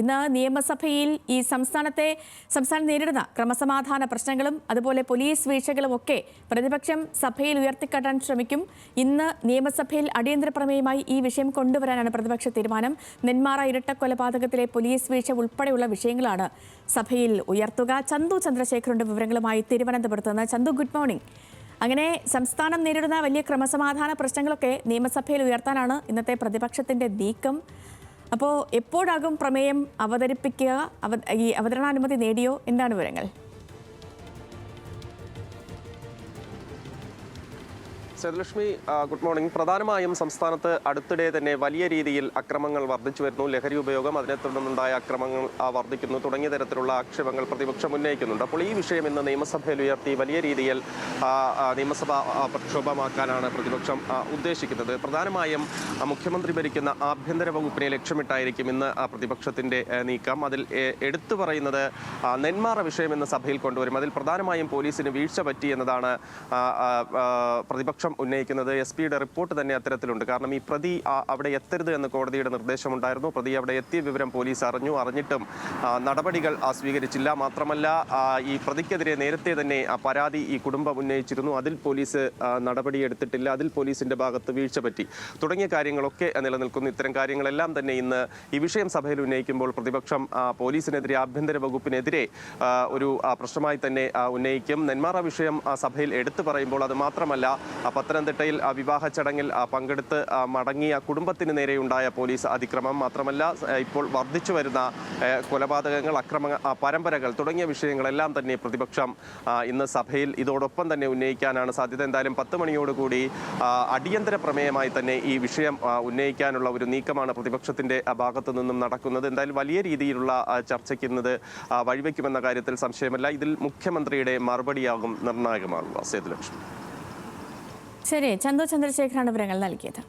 ഇന്ന് നിയമസഭയിൽ ഈ സംസ്ഥാനത്തെ സംസ്ഥാനം നേരിടുന്ന ക്രമസമാധാന പ്രശ്നങ്ങളും അതുപോലെ പോലീസ് വീഴ്ചകളും ഒക്കെ പ്രതിപക്ഷം സഭയിൽ ഉയർത്തിക്കാട്ടാൻ ശ്രമിക്കും. ഇന്ന് നിയമസഭയിൽ അടിയന്തര പ്രമേയമായി ഈ വിഷയം കൊണ്ടുവരാനാണ് പ്രതിപക്ഷ തീരുമാനം. നെന്മാറ ഇരട്ട കൊലപാതകത്തിലെ പോലീസ് വീഴ്ച ഉൾപ്പെടെയുള്ള വിഷയങ്ങളാണ് സഭയിൽ ഉയർത്തുക. ചന്തു ചന്ദ്രശേഖരന്റെ വിവരങ്ങളുമായി തിരുവനന്തപുരത്ത് നിന്ന് ചന്തു ഗുഡ് മോർണിംഗ് അങ്ങനെ സംസ്ഥാനം നേരിടുന്ന വലിയ ക്രമസമാധാന പ്രശ്നങ്ങളൊക്കെ നിയമസഭയിൽ ഉയർത്താനാണ് ഇന്നത്തെ പ്രതിപക്ഷത്തിന്റെ നീക്കം. അപ്പോൾ എപ്പോഴാകും പ്രമേയം അവതരിപ്പിക്കുക അവ- ഈ അവതരണാനുമതി നേടിയോ? എന്താണ് വിവരങ്ങൾ? സേതുലക്ഷ്മി ഗുഡ് മോർണിംഗ് പ്രധാനമായും സംസ്ഥാനത്ത് അടുത്തിടെ തന്നെ വലിയ രീതിയിൽ അക്രമങ്ങൾ വർദ്ധിച്ചു വരുന്നു. ലഹരി ഉപയോഗം അതിനെ തുടർന്നുണ്ടായ അക്രമങ്ങൾ വർദ്ധിക്കുന്നു. തുടങ്ങിയ തരത്തിലുള്ള ആക്ഷേപങ്ങൾ പ്രതിപക്ഷം ഉന്നയിക്കുന്നുണ്ട്. അപ്പോൾ ഈ വിഷയം ഇന്ന് നിയമസഭയിൽ ഉയർത്തി വലിയ രീതിയിൽ നിയമസഭ പ്രക്ഷോഭമാക്കാനാണ് പ്രതിപക്ഷം ഉദ്ദേശിക്കുന്നത്. പ്രധാനമായും മുഖ്യമന്ത്രി ഭരിക്കുന്ന ആഭ്യന്തര വകുപ്പിനെ ലക്ഷ്യമിട്ടായിരിക്കും ഇന്ന് പ്രതിപക്ഷത്തിന്റെ നീക്കം. അതിൽ എടുത്തു പറയുന്നത് നെന്മാറ വിഷയം ഇന്ന് സഭയിൽ കൊണ്ടുവരും. അതിൽ പ്രധാനമായും പോലീസിന് വീഴ്ച പറ്റി എന്നതാണ് ആ, ആ, ഉന്നയിക്കുന്നത് എസ് പിയുടെ റിപ്പോർട്ട് തന്നെ അത്തരത്തിലുണ്ട്. കാരണം ഈ പ്രതി അവിടെ എത്തരുത് എന്ന് കോടതിയുടെ നിർദ്ദേശമുണ്ടായിരുന്നു. പ്രതി അവിടെ എത്തിയ വിവരം പോലീസ് അറിഞ്ഞു. അറിഞ്ഞിട്ടും നടപടികൾ സ്വീകരിച്ചില്ല. മാത്രമല്ല ഈ പ്രതിക്കെതിരെ നേരത്തെ തന്നെ പരാതി ഈ കുടുംബം ഉന്നയിച്ചിരുന്നു. അതിൽ പോലീസ് നടപടിയെടുത്തിട്ടില്ല അതിൽ പോലീസിന്റെ ഭാഗത്ത് വീഴ്ച പറ്റി. തുടങ്ങിയ കാര്യങ്ങളൊക്കെ നിലനിൽക്കുന്നു. ഇത്തരം കാര്യങ്ങളെല്ലാം തന്നെ ഇന്ന് ഈ വിഷയം സഭയിൽ ഉന്നയിക്കുമ്പോൾ പ്രതിപക്ഷം പോലീസിനെതിരെ ആഭ്യന്തര വകുപ്പിനെതിരെ ഒരു പ്രശ്നമായി തന്നെ ഉന്നയിക്കും. നെന്മാറ വിഷയം സഭയിൽ എടുത്തു പറയുമ്പോൾ അത് മാത്രമല്ല പത്തനംതിട്ടയിൽ വിവാഹ ചടങ്ങിൽ പങ്കെടുത്ത് മടങ്ങിയ കുടുംബത്തിന് നേരെയുണ്ടായ പോലീസ് അതിക്രമം. മാത്രമല്ല ഇപ്പോൾ വർദ്ധിച്ചു വരുന്ന കൊലപാതകങ്ങൾ അക്രമ പരമ്പരകൾ തുടങ്ങിയ വിഷയങ്ങളെല്ലാം തന്നെ പ്രതിപക്ഷം ഇന്ന് സഭയിൽ ഇതോടൊപ്പം തന്നെ ഉന്നയിക്കാനാണ് സാധ്യത. എന്തായാലും പത്ത് മണിയോടുകൂടി അടിയന്തര പ്രമേയമായി തന്നെ ഈ വിഷയം ഉന്നയിക്കാനുള്ള ഒരു നീക്കമാണ് പ്രതിപക്ഷത്തിന്റെ ആ, ഭാഗത്തു നിന്നും നടക്കുന്നത്. എന്തായാലും വലിയ രീതിയിലുള്ള ചർച്ചയ്ക്ക് ഇന്നത് വഴിവെക്കുമെന്ന കാര്യത്തിൽ സംശയമല്ല. ഇതിൽ മുഖ്യമന്ത്രിയുടെ മറുപടിയാകും നിർണായകമാകുക സേതുലക്ഷ്മി ശരി ചന്തു ചന്ദ്രശേഖരാണ് വിവരങ്ങൾ നൽകിയത്.